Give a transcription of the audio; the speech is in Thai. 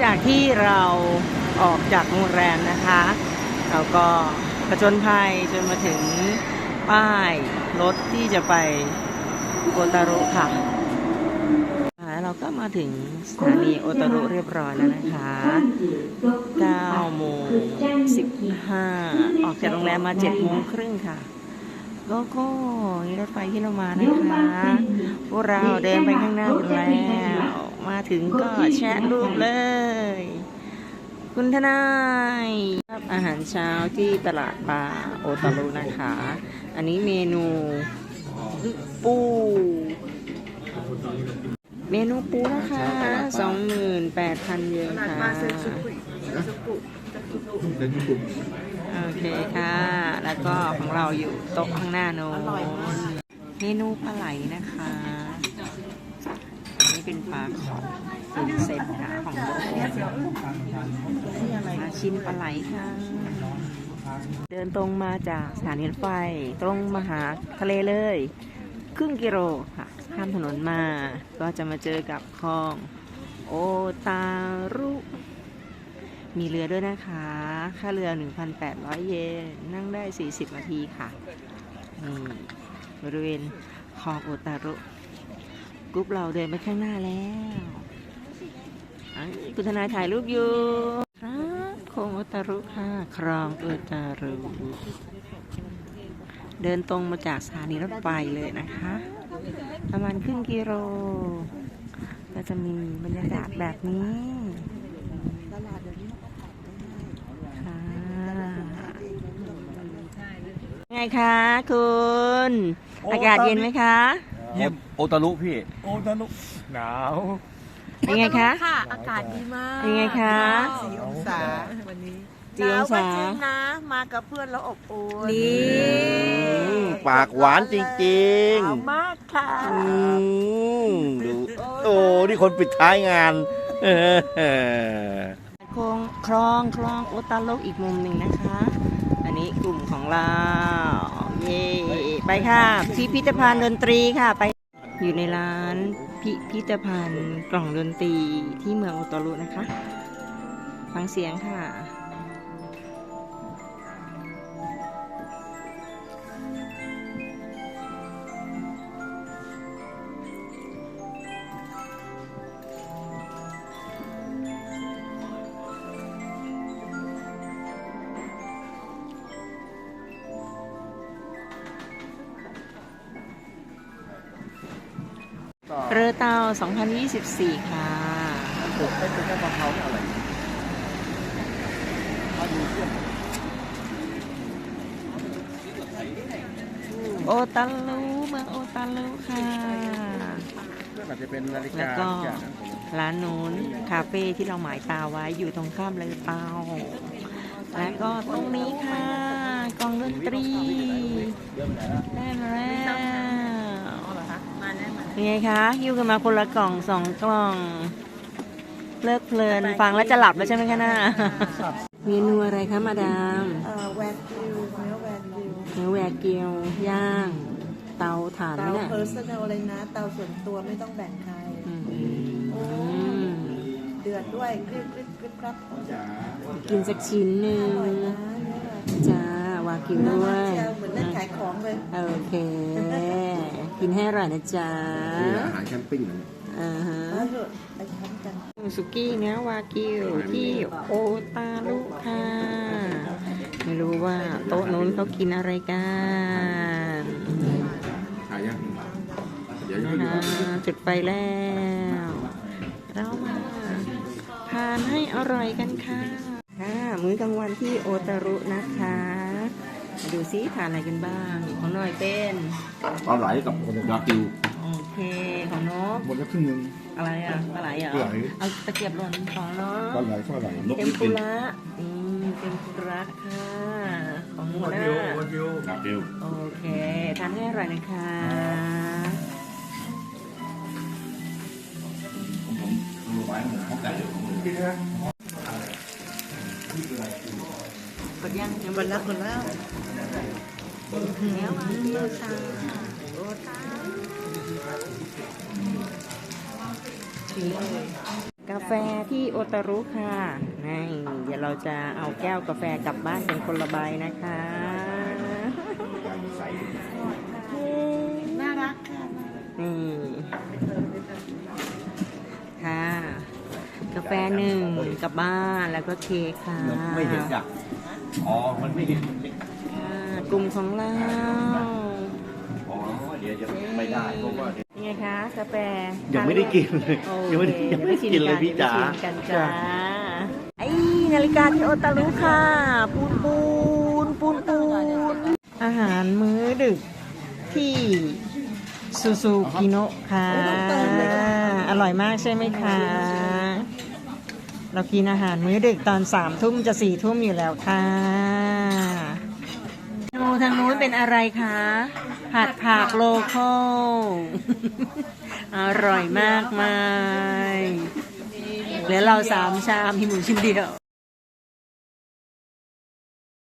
จากที่เราออกจากโรงแรมนะคะ เราก็ประจนภัยจนมาถึงป้ายรถที่จะไปโอตารุค่ะแล้วเราก็มาถึงสถานีโอตารุเรียบร้อยแล้วนะคะ9โมง15 ออกจากโรงแรมมา7โมงครึ่งค่ะโลโก้นี่รถไฟที่เรามานะคะ พวกเราเดินไปข้างหน้าแล้ว มาถึงก็แชะรูปเลย คุณทนายรับอาหารเช้าที่ตลาดปลาโอตารุนะคะ อันนี้เมนูปู เมนูปูนะคะ28,000เยนค่ะโอเคค่ะ แล้วก็ของเราอยู่โต๊ะข้างหน้าโน้นเมนูปลาไหลนะคะอันนี้ เป็นปลาของเป็นเซตค่ะของโลมาชิมปลาไหลค่ะ เดินตรงมาจากสถานีรถไฟตรงมาหาทะเลเลย ครึ่งกิโลค่ะ ข้ามถนนมา ก็จะมาเจอกับคลอง โอตารุ มีเรือด้วยนะคะ ค่าเรือ 1,800 เยน นั่งได้ 40 นาทีค่ะนี่บริเวณคลองโอตารุ กรุ๊ปเราเดินไปข้างหน้าแล้วอันนี้คุณทนายถ่ายรูปอยู่ครับคลองโอตารุค่ะคลองโอตารุ เดินตรงมาจากสถานีรถไฟเลยนะคะ ประมาณครึ่งกิโลก็จะมีบรรยากาศแบบนี้ค่ะไงคะคุณโอ้อากาศเย็นไหมคะ เยี่ยมโอตารุพี่ โอ้ตนุหนาว เป็นไงคะค่ะอากาศดีมากเป็นไงคะ สี่องศาวันนี้สี่องศาหนวก็จริงนะ มากับเพื่อนแล้วอบอุ่นนี่ปากหวานจริงหนาวมากค่ะ ๆอืมดูโอ้ นี่คนปิดท้ายงานเออโครงคลองคลองโอตาโลกอีกมุมหนึ่งนะคะ อันนี้กลุ่มของเรา เย่ไปค่ะ พิพิธภัณฑ์ดนตรีค่ะไป อยู่ในร้านพิพิธภัณฑ์กล่องดนตรีที่เมืองโอตารุนะคะ ฟังเสียงค่ะ เรือเตา2024 ค่ะไม่เป็นแค่มะพร้าวอะไรโอตาลูเมืองโอตาลูค่ะอาจจะเป็นนาฬิแล้วกาก็อย่างนั้นผมร้านนู้นคาเฟ่ที่เราหมายตาไว้อยู่ตรงข้ามเรือเตาแล้วก็ตรงนี้ค่ะกองดนตรีได้มาแล้วมาแน่มา เป็นไงคะหิ้วกันมาคนละกล่องสองกล่องเพลิดเพลินฟังแล้วจะหลับแล้วใช่ไหมคะน่าเมนูอะไรคะมาดามเอ่อแวนฟิวเนื้อแวนฟิวเนื้อแวร์เกียวย่าง เตาถ่านไหมเตาเนี่ยเพอร์ซันอลเลยนะ เตาส่วนตัวไม่ต้องแบ่งใครอืมเดือดด้วยกริบกริบกริบครับกินสักชิ้นหนึ่งอร่อยนะเนี่ยจ้าวากิวน่า ด้วรักยเชียวเหมือนเล่นขายของเลย โอเค กินให้อร่อยนะจ๊ะอาหารแคมปิ้งนะอ่าฮะมาเถอะไปทำกันสุกี้เนื้อวากิวที่โอตารุค่ะ ไม่รู้ว่าโต๊ะนู้นเขากินอะไรกันขายยังเดี๋ยวนะคะจุดไปแล้ว เรามาทานให้อร่อยกันค่ะค่ะมื้อกลางวันที่โอตารุนะคะ มาดูซิทานอะไรกันบ้าง ของหน่อยเป็นปลาไหลกับยากิวโอเค ของนกหมดแล้วครึ่งหนึง อะไรอะปลาไหลเหรอปลาไหล เอาตะเกียบหล่นของนปลากไหลปลาไหลนกเต็มนี่ปุกินระอืมเต็มปุระค่ะ ของหัวหน้าวากิวยากิวโอเคทานให้อร่อยนะคะรู้ไหมผมเข้าใจอยู่กินนะกดยังยังหมดแล้วหมดแล้ว แล้วมาเที่ยวค่ะโอตาชิมเลยกาแฟฟที่โอตารุค่ะนี่เดี๋ยวเราจะเอาแก้วกาแฟกลับบ้านเป็นคนละใบนะคะน่ารักค่ะนี่ค่ะ กาแฟหนึ่งกลับบ้านแล้วก็เค้กค่ะ ไม่เห็นจ้ะอ๋อ มันไม่เห็นค่ะ กลุ่มของเราอ๋อเดี๋ยวจะไม่ได้เพราะว่า ยังไงคะกาแฟยังไม่ได้กินโอยังไม่ได้ยังไม่ได้กินเลยพี่จ๋าดี๋วไปชิมกันจ้าไอ้นาฬิกาที่โอตารุค่ะ ปูนปูนปูนปูนอาหารมื้อดึกที่ซูซูกิโนะค่ะ อร่อยมากใช่ไหมคะ เรากินอาหารมื้อดึกตอนสามทุ่มจะสี่ทุ่มอยู่แล้วค่ะ ทางนู้นเป็นอะไรคะ ผัดผักโลโก้อร่อยมากมายเหลือเราสามชามพี่หมูชิ้นเดียว